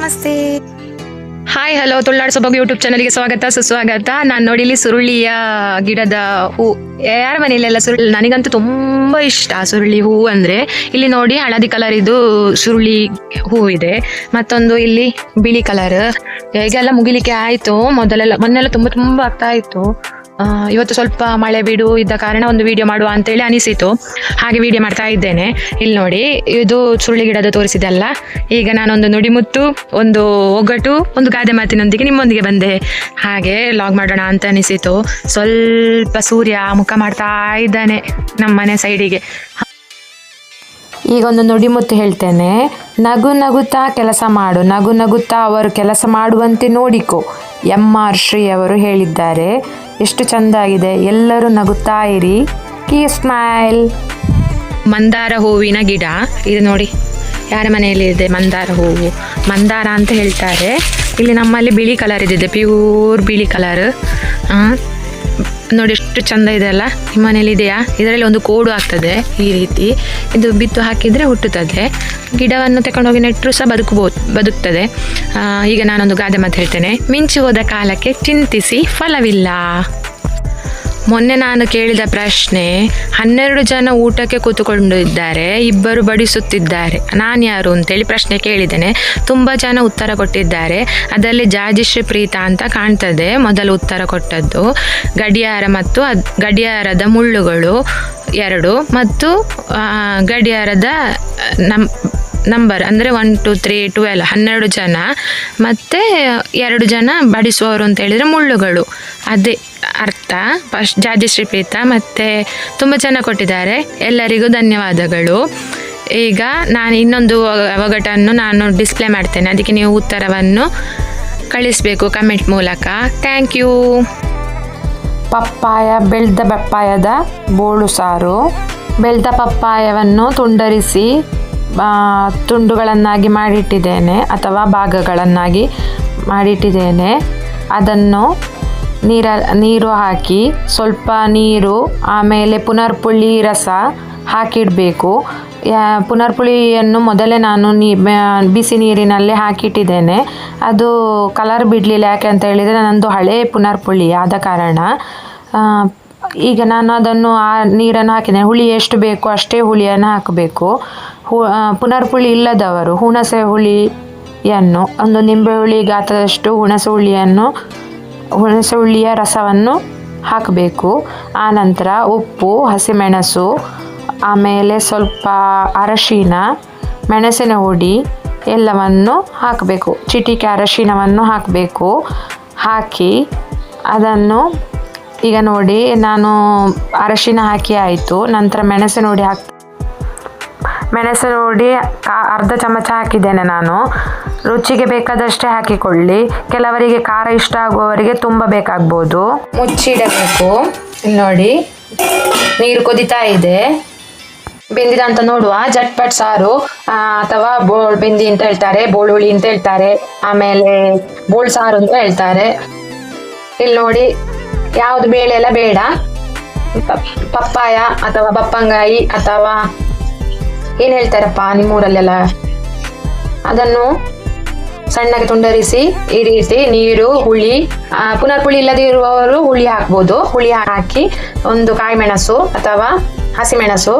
ನಮಸ್ತೆ. Hi hello Tulunadu ಸೊಬಗು YouTube ಚಾನಲ್ಗೆ ಸ್ವಾಗತ, ಸುಸ್ವಾಗತ. ನಾನು ಇಲ್ಲಿ ಸುರುಳಿಯ ಗಿಡದ ಹೂ. ಯಾರ ಮನೆಯಲ್ಲೆಲ್ಲ ಸುರುಳಿ? ನನಗಂತೂ ತುಂಬ ಇಷ್ಟ ಸುರುಳಿ ಹೂ ಅಂದರೆ. ಇಲ್ಲಿ ನೋಡಿ ಹಳದಿ ಕಲರ್ ಇದು ಸುರುಳಿ ಹೂ ಇದೆ. ಮತ್ತೊಂದು ಇಲ್ಲಿ ಬಿಳಿ ಕಲರ್ ಹೇಗೆಲ್ಲ ಮುಗಿಲಿಕ್ಕೆ ಆಯಿತು? ಮೊದಲೆಲ್ಲ, ಮೊನ್ನೆಲ್ಲ ತುಂಬ ತುಂಬ ಆಗ್ತಾ ಇತ್ತು. ಇವತ್ತು ಸ್ವಲ್ಪ ಮಳೆ ಬಿಡು, ಇದ್ದ ಕಾರಣ ಒಂದು ವಿಡಿಯೋ ಮಾಡುವ ಅಂತೇಳಿ ಅನಿಸಿತು. ಹಾಗೆ ವಿಡಿಯೋ ಮಾಡ್ತಾ ಇದ್ದೇನೆ. ಇಲ್ಲಿ ನೋಡಿ, ಇದು ಸುಳ್ಳಿ ಗಿಡದ ತೋರಿಸಿದಲ್ಲ ಈಗ ನಾನೊಂದು ನುಡಿಮುತ್ತು, ಒಂದು ಒಗ್ಗಟ್ಟು, ಒಂದು ಗಾದೆ ಮಾತಿನೊಂದಿಗೆ ನಿಮ್ಮೊಂದಿಗೆ ಬಂದೆ. ಹಾಗೆ ಲಾಗ್ ಮಾಡೋಣ ಅಂತ ಅನಿಸಿತು. ಸ್ವಲ್ಪ ಸೂರ್ಯ ಮುಖ ಮಾಡ್ತಾ ಇದ್ದಾನೆ ನಮ್ಮ ಮನೆ ಸೈಡಿಗೆ ಈಗ ಒಂದು ನುಡಿಮುತ್ತು ಹೇಳ್ತೇನೆ. ನಗು ನಗುತ್ತಾ ಕೆಲಸ ಮಾಡು, ನಗು ನಗುತ್ತಾ ಅವರು ಕೆಲಸ ಮಾಡುವಂತೆ ನೋಡಿಕೊ. ಎಂ ಆರ್ ಶ್ರೀ ಅವರು ಹೇಳಿದ್ದಾರೆ. ಎಷ್ಟು ಚೆಂದಾಗಿದೆ ಎಲ್ಲರೂ ನಗುತ್ತಾ ಇರಿ. ಕೀ ಸ್ಮೈಲ್ ಮಂದಾರ ಹೂವಿನ ಗಿಡ. ಇದು ನೋಡಿ, ಯಾರ ಮನೆಯಲ್ಲಿ ಇದೆ ಮಂದಾರ ಹೂವು? ಮಂದಾರ ಅಂತ ಹೇಳ್ತಾರೆ. ಇಲ್ಲಿ ನಮ್ಮಲ್ಲಿ ಬಿಳಿ ಕಲರ್ ಇದಿದೆ ಪ್ಯೂರ್ ಬಿಳಿ ಕಲರ್ ನೋಡಿ ಎಷ್ಟು ಚಂದ ಇದೆ ಅಲ್ಲ? ನಿಮ್ಮ ಮನೇಲಿ ಇದೆಯಾ? ಇದರಲ್ಲಿ ಒಂದು ಕೋಡು ಆಗ್ತದೆ ಈ ರೀತಿ. ಇದು ಬಿತ್ತು ಹಾಕಿದರೆ ಹುಟ್ಟುತ್ತದೆ. ಗಿಡವನ್ನು ತಗೊಂಡೋಗಿ ನೆಟ್ಟರು ಸಹ ಬದುಕಬಹುದು ಬದುಕ್ತದೆ. ಈಗ ನಾನೊಂದು ಗಾದೆ ಮಾತು ಹೇಳ್ತೇನೆ. ಮಿಂಚು ಹೋದ ಕಾಲಕ್ಕೆ ಚಿಂತಿಸಿ ಫಲವಿಲ್ಲ. ಮೊನ್ನೆ ನಾನು ಕೇಳಿದ ಪ್ರಶ್ನೆ, ಹನ್ನೆರಡು ಜನ ಊಟಕ್ಕೆ ಕೂತುಕೊಂಡು ಇದ್ದಾರೆ ಇಬ್ಬರು ಬಡಿಸುತ್ತಿದ್ದಾರೆ. ನಾನು ಯಾರು ಅಂತೇಳಿ ಪ್ರಶ್ನೆ ಕೇಳಿದ್ದೇನೆ. ತುಂಬ ಜನ ಉತ್ತರ ಕೊಟ್ಟಿದ್ದಾರೆ. ಅದರಲ್ಲಿ ಜಾಜಿಶ್ರೀ ಪ್ರೀತ ಅಂತ ಕಾಣ್ತದೆ, ಮೊದಲು ಉತ್ತರ ಕೊಟ್ಟದ್ದು. ಗಡಿಯಾರ ಮತ್ತು ಅದ್, ಗಡಿಯಾರದ ಮುಳ್ಳುಗಳು ಎರಡು ಮತ್ತು ಗಡಿಯಾರದ ನಮ್ ನಂಬರ್ ಅಂದರೆ ಒನ್ ಟು ತ್ರೀ ಟ್ವೆಲ್ ಹನ್ನೆರಡು ಜನ. ಮತ್ತು ಎರಡು ಜನ ಬಡಿಸುವವರು ಅಂತ ಹೇಳಿದರೆ ಮುಳ್ಳುಗಳು. ಅದೇ ಅರ್ಥ. ಫಸ್ಟ್ ಜಾಜಶ್ರೀ ಪ್ರೀತ ಮತ್ತು ತುಂಬ ಜನ ಕೊಟ್ಟಿದ್ದಾರೆ. ಎಲ್ಲರಿಗೂ ಧನ್ಯವಾದಗಳು. ಈಗ ನಾನು ಇನ್ನೊಂದು ಅವಘಟನ್ನು ನಾನು ಡಿಸ್ಪ್ಲೇ ಮಾಡ್ತೇನೆ. ಅದಕ್ಕೆ ನೀವು ಉತ್ತರವನ್ನು ಕಳಿಸಬೇಕು ಕಮೆಂಟ್ ಮೂಲಕ. ಥ್ಯಾಂಕ್ ಯು ಪಪ್ಪಾಯ, ಬೆಳ್ದ ಪಪ್ಪಾಯದ ಬೋಳು ಸಾರು. ಬೆಳೆದ ಪಪ್ಪಾಯವನ್ನು ತುಂಡರಿಸಿ. ತುಂಡುಗಳನ್ನಾಗಿ ಮಾಡಿಟ್ಟಿದ್ದೇನೆ ಅಥವಾ ಭಾಗಗಳನ್ನಾಗಿ ಮಾಡಿಟ್ಟಿದ್ದೇನೆ. ಅದನ್ನು ನೀರ, ನೀರು ಹಾಕಿ ಸ್ವಲ್ಪ ನೀರು, ಆಮೇಲೆ ಪುನರ್ಪುಳಿ ರಸ ಹಾಕಿಡಬೇಕು. ಪುನರ್ಪುಳಿಯನ್ನು ಮೊದಲೇ ನಾನು ನೀ ಬಿಸಿ ನೀರಿನಲ್ಲಿ ಹಾಕಿಟ್ಟಿದ್ದೇನೆ. ಅದು ಕಲರ್ ಬಿಡಲಿಲ್ಲ ಯಾಕೆ ಅಂತ ಹೇಳಿದರೆ ನನ್ನದು ಹಳೇ ಪುನರ್ಪುಳಿ ಆದ ಕಾರಣ. ಈಗ ನಾನು ಅದನ್ನು ಆ ನೀರನ್ನು ಹಾಕಿದ್ದೇನೆ. ಹುಳಿ ಎಷ್ಟು ಬೇಕು ಅಷ್ಟೇ ಹುಳಿಯನ್ನು ಹಾಕಬೇಕು. ಹು ಪುನರ್ಪುಳಿ ಇಲ್ಲದವರು, ಹುಣಸೆ ಹುಳಿಯನ್ನು, ಒಂದು ನಿಂಬೆ ಹುಳಿ ಗಾತ್ರದಷ್ಟು ಹುಣಸೆ ಹುಳಿಯನ್ನು, ಹುಣಸೆ ಹುಳಿಯ ರಸವನ್ನು ಹಾಕಬೇಕು. ಆನಂತರ ಉಪ್ಪು, ಹಸಿಮೆಣಸು, ಆಮೇಲೆ ಸ್ವಲ್ಪ ಅರಶಿನ, ಮೆಣಸಿನ ಹುಡಿ ಎಲ್ಲವನ್ನು ಹಾಕಬೇಕು. ಚಿಟಿಕೆ ಅರಶಿನವನ್ನು ಹಾಕಬೇಕು. ಹಾಕಿ ಅದನ್ನು ಈಗ ನೋಡಿ, ನಾನು ಅರಶಿನ ಹಾಕಿ ಆಯಿತು. ನಂತರ ಮೆಣಸಿನ ಹುಡಿ ಹಾಕ್ ಮೆಣಸಿನ ಹುಡಿ ಕಾ ಅರ್ಧ ಚಮಚ ಹಾಕಿದ್ದೇನೆ ನಾನು. ರುಚಿಗೆ ಬೇಕಾದಷ್ಟೇ ಹಾಕಿಕೊಳ್ಳಿ. ಕೆಲವರಿಗೆ ಖಾರ ಇಷ್ಟ ಆಗುವವರಿಗೆ ತುಂಬ ಬೇಕಾಗ್ಬೋದು. ಮುಚ್ಚಿಡಬೇಕು. ನೋಡಿ, ನೀರು ಕುದಿತಾ ಇದೆ. ಬೆಂದಿದ ಅಂತ ನೋಡುವ. ಜಟ್ಪಟ್ ಸಾರು ಅಥವಾ ಬೋಳ್ ಬೆಂದಿ ಅಂತ ಹೇಳ್ತಾರೆ, ಬೋಳುಳಿ ಅಂತ ಹೇಳ್ತಾರೆ. ಆಮೇಲೆ ಬೋಳ್ ಸಾರು ಅಂತ ಹೇಳ್ತಾರೆ. ಇಲ್ಲಿ ನೋಡಿ, ಯಾವುದು ಬೇಳೆ ಎಲ್ಲ ಬೇಡ. ಪಪ್ಪಾಯ ಅಥವಾ ಬಪ್ಪಂಗಾಯಿ ಅಥವಾ ಏನ್ ಹೇಳ್ತಾರಪ್ಪ ನಿಮ್ಮೂರಲ್ಲೆಲ್ಲ? ಅದನ್ನು ಸಣ್ಣಗೆ ತುಂಡರಿಸಿ ಈ ನೀರು, ಹುಳಿ ಪುನರ್ ಪುಳಿ ಇಲ್ಲದೆ ಇರುವವರು ಹುಳಿ ಹಾಕ್ಬೋದು. ಹುಳಿ ಹಾಕಿ ಒಂದು ಕಾಯಿ ಮೆಣಸು ಅಥವಾ ಹಸಿಮೆಣಸು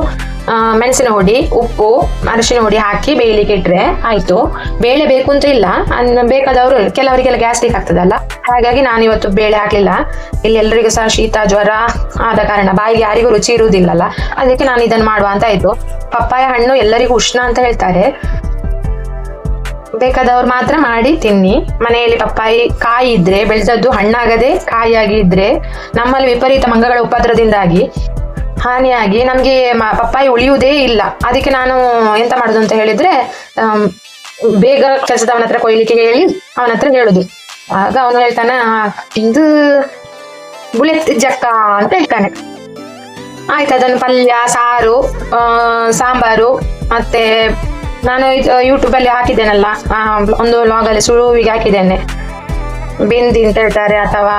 ಮೆಣಸಿನ ಹುಡಿ, ಉಪ್ಪು, ಅರಿಶಿನ ಹುಡಿ ಹಾಕಿ ಬೇಯಲಿಕ್ಕೆ ಇಟ್ರೆ ಆಯ್ತು. ಬೇಳೆ ಬೇಕು ಅಂತ ಇಲ್ಲ. ಬೇಕಾದವರು, ಕೆಲವರಿಗೆಲ್ಲ ಗ್ಯಾಸ್ಟ್ರಿಕ್ ಆಗ್ತದಲ್ಲ? ಹಾಗಾಗಿ ನಾನು ಇವತ್ತು ಬೇಳೆ ಹಾಕ್ಲಿಲ್ಲ. ಇಲ್ಲಿ ಎಲ್ಲರಿಗೂ ಸಹ ಶೀತ, ಜ್ವರ ಆದ ಕಾರಣ ಬಾಯಿಗೆ ಯಾರಿಗೂ ರುಚಿ ಇರುವುದಿಲ್ಲಲ್ಲ. ಅದಕ್ಕೆ ನಾನು ಇದನ್ನು ಮಾಡುವ ಅಂತ ಆಯ್ತು. ಪಪ್ಪಾಯ ಹಣ್ಣು ಎಲ್ಲರಿಗೂ ಉಷ್ಣ ಅಂತ ಹೇಳ್ತಾರೆ. ಬೇಕಾದವ್ರು ಮಾತ್ರ ಮಾಡಿ ತಿನ್ನಿ. ಮನೆಯಲ್ಲಿ ಪಪ್ಪಾಯಿ ಕಾಯಿ ಇದ್ರೆ, ಬೆಳೆದದ್ದು ಹಣ್ಣಾಗದೆ ಕಾಯಿಯಾಗಿ ಇದ್ರೆ, ನಮ್ಮಲ್ಲಿ ವಿಪರೀತ ಮಂಗಗಳ ಉಪದ್ರದಿಂದಾಗಿ, ಹಾನಿಯಾಗಿ ನಮಗೆ ಪಪ್ಪಾಯಿ ಉಳಿಯುವುದೇ ಇಲ್ಲ. ಅದಕ್ಕೆ ನಾನು ಎಂತ ಮಾಡುದು ಅಂತ ಹೇಳಿದ್ರೆ ಬೇಗ ಕೆಲಸದವನ ಹತ್ರ ಕೊಯ್ಲಿಕ್ಕೆ ಹೇಳಿ ಅವನ ಹತ್ರ ಹೇಳುದು. ಆಗ ಅವನು ಹೇಳ್ತಾನೆ ಇದು ಬುಲೆಟ್ ಜಕ್ಕ ಅಂತ ಹೇಳ್ತಾನೆ. ಆಯ್ತು, ಅದನ್ನು ಪಲ್ಯ, ಸಾರು ಸಾಂಬಾರು, ಮತ್ತೆ ನಾನು ಯೂಟ್ಯೂಬಲ್ಲಿ ಹಾಕಿದ್ದೇನಲ್ಲ ಒಂದು ಲಾಗಲ್ಲಿ ಸುಳುವಿಗೆ ಹಾಕಿದ್ದೇನೆ. ಬಿಂದಿ ಅಂತ ಹೇಳ್ತಾರೆ, ಅಥವಾ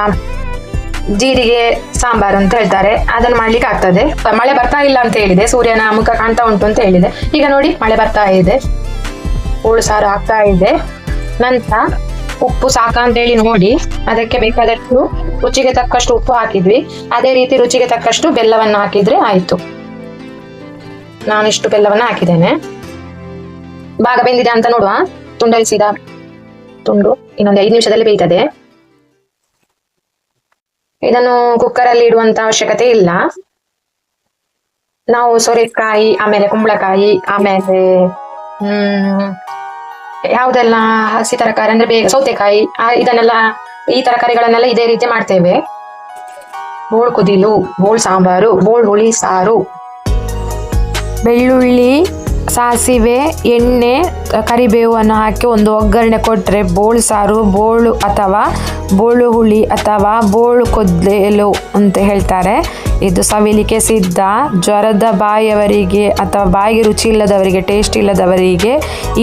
ಜೀರಿಗೆ, ಸಾಂಬಾರು ಅಂತ ಹೇಳ್ತಾರೆ. ಅದನ್ನು ಮಾಡ್ಲಿಕ್ಕೆ ಆಗ್ತದೆ. ಮಳೆ ಬರ್ತಾ ಇಲ್ಲ ಅಂತ ಹೇಳಿದೆ. ಸೂರ್ಯನ ಮುಖ ಕಾಣ್ತಾ ಉಂಟು ಅಂತ ಹೇಳಿದೆ. ಈಗ ನೋಡಿ, ಮಳೆ ಬರ್ತಾ ಇದೆ. ಹೋಳು ಸಾರು ಆಗ್ತಾ ಇದೆ. ನಂತರ ಉಪ್ಪು ಸಾಕ ಅಂತೇಳಿ ನೋಡಿ, ಅದಕ್ಕೆ ಬೇಕಾದಷ್ಟು ರುಚಿಗೆ ತಕ್ಕಷ್ಟು ಉಪ್ಪು ಹಾಕಿದ್ವಿ. ಅದೇ ರೀತಿ ರುಚಿಗೆ ತಕ್ಕಷ್ಟು ಬೆಲ್ಲವನ್ನು ಹಾಕಿದ್ರೆ ಆಯ್ತು. ನಾನಿಷ್ಟು ಬೆಲ್ಲವನ್ನು ಹಾಕಿದ್ದೇನೆ. ಭಾಗ ಬೆಂದಿದೆ ಅಂತ ನೋಡುವ. ತುಂಡರಿಸಿದ ತುಂಡು ಇನ್ನೊಂದು ಐದು ನಿಮಿಷದಲ್ಲಿ ಬೇಯ್ತದೆ. ಇದನ್ನು ಕುಕ್ಕರ್ ಅಲ್ಲಿ ಇಡುವಂತ ಅವಶ್ಯಕತೆ ಇಲ್ಲ. ನಾವು ಸೋರೆಕಾಯಿ, ಆಮೇಲೆ ಕುಂಬಳಕಾಯಿ, ಆಮೇಲೆ, ಹ್ಮ್ ಯಾವುದೆಲ್ಲ ಹಸಿ ತರಕಾರಿ ಅಂದ್ರೆ ಬೇಗ ಸೌತೆಕಾಯಿ ಇದನ್ನೆಲ್ಲ ಈ ತರಕಾರಿಗಳನ್ನೆಲ್ಲ ಇದೇ ರೀತಿ ಮಾಡ್ತೇವೆ. ಬೋಳ್ ಕುದಿಲು, ಬೋಳ್ ಸಾಂಬಾರು, ಬೋಳ್ ಹುಳಿ, ಸಾರು. ಬೆಳ್ಳುಳ್ಳಿ, ಸಾಸಿವೆ, ಎಣ್ಣೆ, ಕರಿಬೇವನ್ನು ಹಾಕಿ ಒಂದು ಒಗ್ಗರಣೆ ಕೊಟ್ಟರೆ ಬೋಳು ಸಾರು, ಬೋಳು ಅಥವಾ ಬೋಳು ಹುಳಿ ಅಥವಾ ಬೋಳು ಕೊದ್ದಲು ಅಂತ ಹೇಳ್ತಾರೆ. ಇದು ಸವಿಲಿಕ್ಕೆ ಸಿದ್ಧ. ಜ್ವರದ ಬಾಯಿಯವರಿಗೆ ಅಥವಾ ಬಾಯಿಗೆ ರುಚಿ ಇಲ್ಲದವರಿಗೆ ಟೇಸ್ಟ್ ಇಲ್ಲದವರಿಗೆ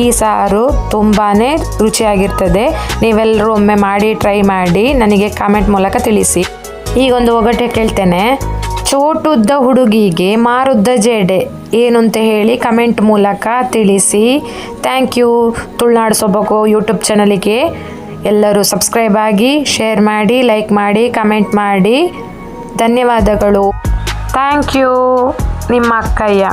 ಈ ಸಾರು ತುಂಬಾ ರುಚಿಯಾಗಿರ್ತದೆ. ನೀವೆಲ್ಲರೂ ಒಮ್ಮೆ ಮಾಡಿ ಟ್ರೈ ಮಾಡಿ, ನನಗೆ ಕಾಮೆಂಟ್ ಮೂಲಕ ತಿಳಿಸಿ. ಈಗೊಂದು ಒಗಟೆ ಕೇಳ್ತೇನೆ. ಚೋಟುದ್ದ ಹುಡುಗಿಗೆ ಮಾರುದ್ದ ಜೇಡೆ ಏನು ಅಂತ ಹೇಳಿ ಕಮೆಂಟ್ ಮೂಲಕ ತಿಳಿಸಿ. Thank you Tulunadu Sobaku YouTube ಚಾನಲಿಗೆ ಎಲ್ಲರೂ ಸಬ್ಸ್ಕ್ರೈಬ್ ಆಗಿ ಶೇರ್ ಮಾಡಿ ಲೈಕ್ ಮಾಡಿ ಕಮೆಂಟ್ ಮಾಡಿ. ಧನ್ಯವಾದಗಳು. ಥ್ಯಾಂಕ್ ಯು ನಿಮ್ಮ ಅಕ್ಕಯ್ಯ.